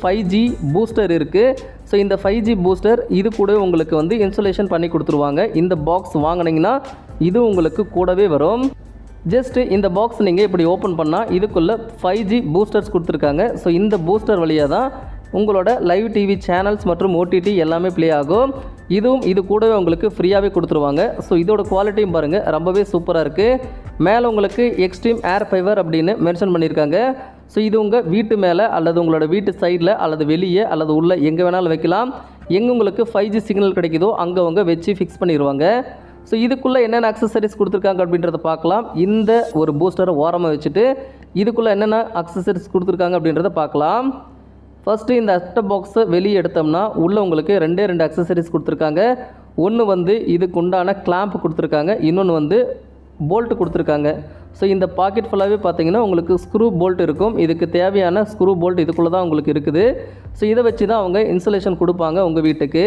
Five G booster இருக்குது so இந்த five G booster இது கூட உங்களுக்கு வந்து இன்சுலேஷன் பண்ணி கொடுத்துருவாங்க. இந்த பாக்ஸ் வாங்கினீங்கன்னா இது உங்களுக்கு கூடவே வரும். ஜஸ்ட்டு இந்த பாக்ஸ் நீங்கள் இப்படி ஓப்பன் பண்ணால் இதுக்குள்ளே ஃபைவ் ஜி பூஸ்டர்ஸ் கொடுத்துருக்காங்க. ஸோ இந்த பூஸ்டர் வழியாக தான் உங்களோட லைவ் டிவி சேனல்ஸ் மற்றும் ஓடிடி எல்லாமே ப்ளே ஆகும். இதுவும் இது கூடவே உங்களுக்கு ஃப்ரீயாகவே கொடுத்துருவாங்க. ஸோ இதோட குவாலிட்டியும் பாருங்கள் ரொம்பவே சூப்பராக இருக்குது மேலே உங்களுக்கு எக்ஸ்ட்ரீம் ஏர் ஃபைவர் அப்படின்னு மென்ஷன் பண்ணியிருக்காங்க ஸோ இது உங்கள் வீட்டு மேலே அல்லது உங்களோட வீட்டு சைடில் அல்லது வெளியே அல்லது உள்ளே எங்கே வேணாலும் வைக்கலாம். எங்கே உங்களுக்கு ஃபைவ் ஜி சிக்னல் கிடைக்குதோ அங்கே அவங்க வச்சு ஃபிக்ஸ் பண்ணிடுவாங்க ஸோ இதுக்குள்ளே என்னென்ன அக்சசரிஸ் கொடுத்துருக்காங்க அப்படின்றத பார்க்கலாம். இந்த ஒரு பூஸ்டரை ஓரமாக வச்சுட்டு இதுக்குள்ளே என்னென்ன அக்சசரிஸ் கொடுத்துருக்காங்க அப்படின்றத பார்க்கலாம். ஃபஸ்ட்டு இந்த அஸ்டப் பாக்ஸை வெளியே எடுத்தோம்னா உள்ளே உங்களுக்கு ரெண்டே ரெண்டு அக்சசரிஸ் கொடுத்துருக்காங்க. ஒன்று வந்து இதுக்கு உண்டான கிளாம்ப் கொடுத்துருக்காங்க. இன்னொன்று வந்து போல்ட்டு கொடுத்துருக்காங்க. ஸோ இந்த பாக்கெட் ஃபுல்லாகவே பார்த்தீங்கன்னா உங்களுக்கு ஸ்க்ரூ போல்ட் இருக்கும். இதுக்கு தேவையான ஸ்க்ரூ போல்ட் இதுக்குள்ளே தான் உங்களுக்கு இருக்குது. ஸோ இதை வச்சு தான் அவங்க இன்சுலேஷன் கொடுப்பாங்க உங்கள் வீட்டுக்கு.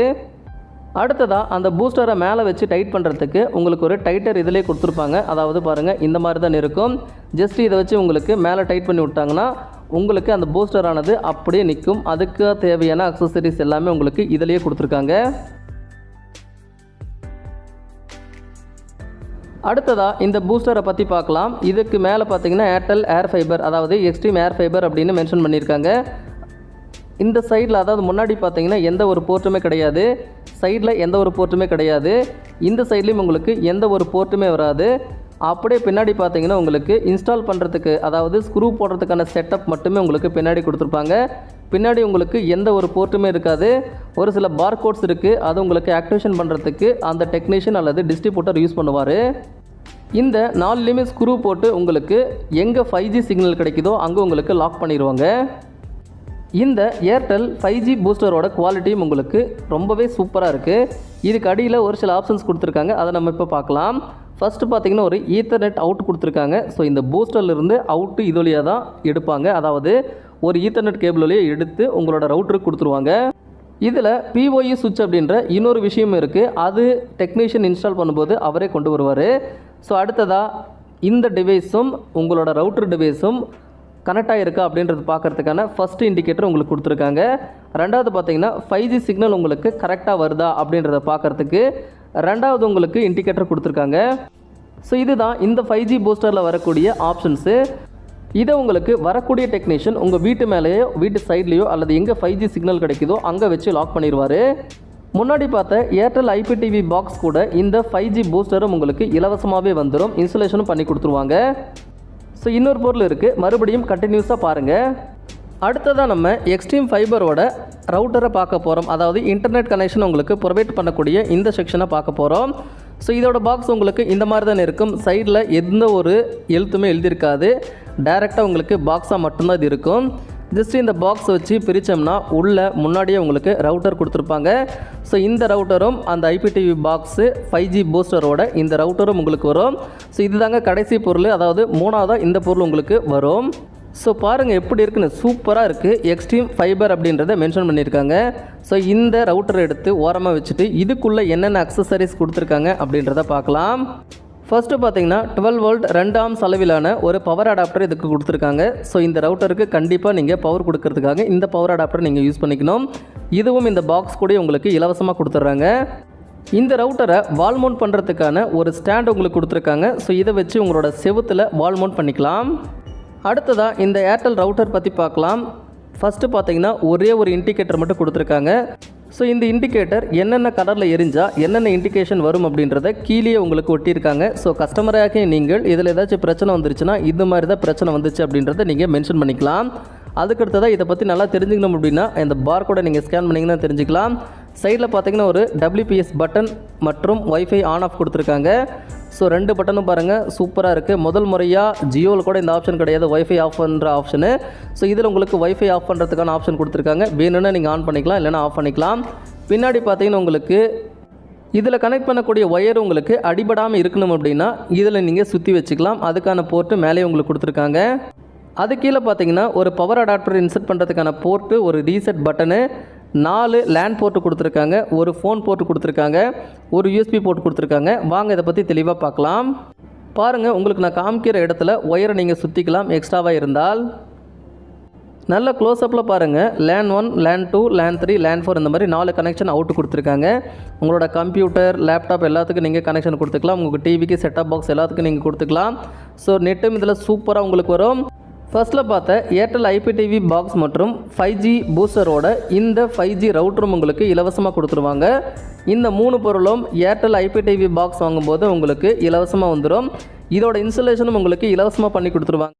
அடுத்ததாக அந்த பூஸ்டரை மேலே வச்சு டைட் பண்ணுறதுக்கு உங்களுக்கு ஒரு டைட்டர் இதிலே கொடுத்துருப்பாங்க. அதாவது பாருங்கள் இந்த மாதிரி தான் இருக்கும். ஜஸ்ட் இதை வச்சு உங்களுக்கு மேலே டைட் பண்ணி விட்டாங்கன்னா உங்களுக்கு அந்த பூஸ்டரானது அப்படியே நிற்கும். அதுக்கு தேவையான அக்சசரிஸ் எல்லாமே உங்களுக்கு இதிலேயே கொடுத்துருக்காங்க. அடுத்ததாக இந்த பூஸ்டரை பற்றி பார்க்கலாம். இதுக்கு மேலே பார்த்தீங்கன்னா ஏர்டெல் ஏர் ஃபைபர் அதாவது எக்ஸ்ட்ரீம் ஏர் ஃபைபர் அப்படின்னு மென்ஷன் பண்ணியிருக்காங்க இந்த சைடில் அதாவது முன்னாடி பார்த்தீங்கன்னா எந்த ஒரு போர்ட்டுமே கிடையாது. சைடில் எந்த ஒரு போர்ட்டுமே கிடையாது. இந்த சைட்லேயும் உங்களுக்கு எந்த ஒரு போர்ட்டுமே வராது. அப்படியே பின்னாடி பார்த்தீங்கன்னா உங்களுக்கு இன்ஸ்டால் பண்ணுறதுக்கு அதாவது ஸ்க்ரூ போடுறதுக்கான செட்டப் மட்டுமே உங்களுக்கு பின்னாடி கொடுத்துருப்பாங்க. பின்னாடி உங்களுக்கு எந்த ஒரு போர்ட்டுமே இருக்காது. ஒரு சில பார்கோட்ஸ் இருக்குது அது உங்களுக்கு ஆக்டிவேஷன் பண்ணுறதுக்கு அந்த டெக்னீஷியன் அல்லது டிஸ்ட்ரிபியூட்டர் யூஸ் பண்ணுவார். இந்த நாலுலேயுமே ஸ்க்ரூ போட்டு உங்களுக்கு எங்கே ஃபைவ் ஜி சிக்னல் கிடைக்குதோ அங்கே உங்களுக்கு லாக் பண்ணிடுவாங்க இந்த ஏர்டெல் ஃபைவ் ஜி பூஸ்டரோட குவாலிட்டியும் உங்களுக்கு ரொம்பவே சூப்பராக இருக்குது இதுக்கு அடியில் ஒரு சில ஆப்ஷன்ஸ் கொடுத்துருக்காங்க. அதை நம்ம இப்போ பார்க்கலாம். ஃபஸ்ட்டு பார்த்தீங்கன்னா ஒரு ஈத்தர்நெட் அவுட் கொடுத்துருக்காங்க. ஸோ இந்த பூஸ்டர்லேருந்து அவுட்டு இது வழியாக தான் எடுப்பாங்க. அதாவது ஒரு ஈத்தர்நெட் கேபிள் வழியை எடுத்து உங்களோட ரவுட்டருக்கு கொடுத்துருவாங்க. இதில் பிஓஇ சுவிட்ச் அப்படின்ற இன்னொரு விஷயம் இருக்குது அது டெக்னீஷியன் இன்ஸ்டால் பண்ணும்போது அவரே கொண்டு வருவார். ஸோ அடுத்ததாக இந்த டிவைஸும் உங்களோட ரவுட்டர் டிவைஸும் கனெக்ட் ஆகிருக்கா அப்படின்றது பார்க்கறதுக்கான ஃபஸ்ட்டு இண்டிகேட்டர் உங்களுக்கு கொடுத்துருக்காங்க. ரெண்டாவது பார்த்தீங்கன்னா ஃபைவ் ஜி சிக்னல் உங்களுக்கு கரெக்டாக வருதா அப்படின்றத பார்க்கறதுக்கு ரெண்டாவது உங்களுக்கு இண்டிகேட்டர் கொடுத்துருக்காங்க. ஸோ இதுதான் இந்த ஃபைவ் ஜி பூஸ்டரில் வரக்கூடிய ஆப்ஷன்ஸு இதை உங்களுக்கு வரக்கூடிய டெக்னீஷியன் உங்கள் வீட்டு மேலேயோ வீட்டு சைட்லேயோ அல்லது எங்கே ஃபைவ் ஜி சிக்னல் கிடைக்குதோ அங்கே வச்சு லாக் பண்ணிடுவார் முன்னாடி பார்த்த ஏர்டெல் ஐபிடிவி பாக்ஸ் கூட இந்த ஃபைவ் ஜி பூஸ்டரும் உங்களுக்கு இலவசமாகவே வந்துடும் இன்சுலேஷனும் பண்ணி கொடுத்துருவாங்க. ஸோ இன்னொரு பொருள் இருக்குது மறுபடியும் கண்டினியூஸாக பாருங்கள் அடுத்ததாக நம்ம எக்ஸ்ட்ரீம் ஃபைபரோட ரவுட்டரை பார்க்க போகிறோம் அதாவது இன்டர்நெட் கனெக்ஷன் உங்களுக்கு ப்ரொவைட் பண்ணக்கூடிய இந்த செக்ஷனை பார்க்க போகிறோம் ஸோ இதோட பாக்ஸ் உங்களுக்கு இந்த மாதிரி தான் இருக்கும். சைடில் எந்த ஒரு எழுத்துமே எழுதியிருக்காது. டைரெக்டாக உங்களுக்கு பாக்ஸாக மட்டும்தான் இது இருக்கும். ஜஸ்ட் இந்த பாக்ஸ் வச்சு பிரித்தோம்னா உள்ள முன்னாடியே உங்களுக்கு ரவுட்டர் கொடுத்துருப்பாங்க. ஸோ இந்த ரவுட்டரும் அந்த ஐபிடிவி பாக்ஸு ஃபைவ் ஜி பூஸ்டரோட இந்த ரவுட்டரும் உங்களுக்கு வரும். ஸோ இதுதாங்க கடைசி பொருள். அதாவது மூணாவதாக இந்த பொருள் உங்களுக்கு வரும். ஸோ பாருங்கள் எப்படி இருக்குன்னு. சூப்பராக இருக்குது எக்ஸ்ட்ரீம் ஃபைபர் அப்படின்றத மென்ஷன் பண்ணியிருக்காங்க. ஸோ இந்த ரவுட்டரை எடுத்து ஓரமாக வச்சுட்டு இதுக்குள்ளே என்னென்ன அக்சசரிஸ் கொடுத்துருக்காங்க அப்படின்றத பார்க்கலாம். ஃபஸ்ட்டு பார்த்தீங்கன்னா டுவெல் வோல்ட் ரெண்டாம் செலவிலான ஒரு பவர் அடாப்டர் இதுக்கு கொடுத்துருக்காங்க. ஸோ இந்த ரவுட்டருக்கு கண்டிப்பாக நீங்கள் பவர் கொடுக்கறதுக்காக இந்த பவர் அடாப்டர் நீங்கள் யூஸ் பண்ணிக்கணும். இதுவும் இந்த பாக்ஸ் கூட உங்களுக்கு இலவசமாக கொடுத்துட்றாங்க இந்த ரவுட்டரை வால் மவுண்ட் பண்ணுறதுக்கான ஒரு ஸ்டாண்ட் உங்களுக்கு கொடுத்துருக்காங்க. ஸோ இதை வச்சு உங்களோட செவுத்தில் வால் மவுண்ட் பண்ணிக்கலாம். அடுத்ததாக இந்த ஏர்டெல் ரவுட்டர் பற்றி பார்க்கலாம். ஃபஸ்ட்டு பார்த்தீங்கன்னா ஒரே ஒரு இண்டிகேட்டர் மட்டும் கொடுத்துருக்காங்க. ஸோ இந்த இண்டிகேட்டர் என்னென்ன கலரில் எரிஞ்சால் என்னென்ன இண்டிகேஷன் வரும் அப்படின்றத கீழே உங்களுக்கு ஒட்டியிருக்காங்க. ஸோ கஸ்டமராக நீங்கள் இதில் ஏதாச்சும் பிரச்சனை வந்துருச்சுன்னா இந்த மாதிரி தான் பிரச்சனை வந்துச்சு அப்படின்றத நீங்கள் மென்ஷன் பண்ணிக்கலாம். அதுக்கடுத்ததாக இதை பற்றி நல்லா தெரிஞ்சுக்கணும் அப்படின்னா இந்த பார் கோடை நீங்கள் ஸ்கேன் பண்ணிங்கன்னா தெரிஞ்சுக்கலாம். சைடில் பார்த்தீங்கன்னா ஒரு டபிள்யூபிஎஸ் பட்டன் மற்றும் ஒய்ஃபை ஆன் ஆஃப் கொடுத்துருக்காங்க. ஸோ ரெண்டு பட்டனும் பாருங்கள் சூப்பராக இருக்குது முதல் முறையாக ஜியோவில் கூட இந்த ஆப்ஷன் கிடையாது. ஒய்ஃபை ஆஃப் பண்ணுற ஆப்ஷனு ஸோ இதில் உங்களுக்கு ஒய்ஃபை ஆஃப் பண்ணுறதுக்கான ஆப்ஷன் கொடுத்துருக்காங்க. வேணும்னா நீங்கள் ஆன் பண்ணிக்கலாம் இல்லைனா ஆஃப் பண்ணிக்கலாம். பின்னாடி பார்த்தீங்கன்னா உங்களுக்கு இதில் கனெக்ட் பண்ணக்கூடிய ஒயர் உங்களுக்கு அடிபடாமல் இருக்கணும் அப்படின்னா இதில் நீங்கள் சுற்றி வச்சுக்கலாம். அதுக்கான போர்ட்டு மேலே உங்களுக்கு கொடுத்துருக்காங்க. அது கீழே பார்த்தீங்கன்னா ஒரு பவர் அடாப்டர் இன்சர்ட் பண்ணுறதுக்கான போர்ட்டு ஒரு ரீசெட் பட்டனு நாலு லேண்ட் போர்ட்டு கொடுத்துருக்காங்க ஒரு ஃபோன் போர்ட்டு கொடுத்துருக்காங்க ஒரு யூஎஸ்பி போர்ட் கொடுத்துருக்காங்க. வாங்க இதை பற்றி தெளிவாக பார்க்கலாம். பாருங்கள் உங்களுக்கு நான் காமிக்கிற இடத்துல ஒயரை நீங்கள் சுற்றிக்கலாம் எக்ஸ்ட்ராவாக இருந்தால். நல்ல க்ளோஸ்அப்பில் பாருங்கள் LAN one LAN two LAN three LAN four இந்த மாதிரி நாலு கனெக்ஷன் அவுட் கொடுத்துருக்காங்க. உங்களோட கம்ப்யூட்டர் லேப்டாப் எல்லாத்துக்கும் நீங்கள் கனெக்ஷன் கொடுத்துக்கலாம். உங்களுக்கு டிவிக்கு செட்டப் பாக்ஸ் எல்லாத்துக்கும் நீங்கள் கொடுத்துக்கலாம். ஸோ நெட்டும் இதில் சூப்பராக உங்களுக்கு வரும். ஃபர்ஸ்ட்டில் பார்த்த ஏர்டெல் ஐபிடிவி பாக்ஸ் மற்றும் ஃபைவ் ஜி பூஸ்டரோட இந்த ஃபைவ் ஜி ரவுட்டரும் உங்களுக்கு இலவசமாக கொடுத்துருவாங்க. இந்த மூணு பொருளும் ஏர்டெல் ஐபிடிவி பாக்ஸ் வாங்கும்போது உங்களுக்கு இலவசமாக வந்துடும் இதோட இன்சுலேஷனும் உங்களுக்கு இலவசமாக பண்ணி கொடுத்துருவாங்க.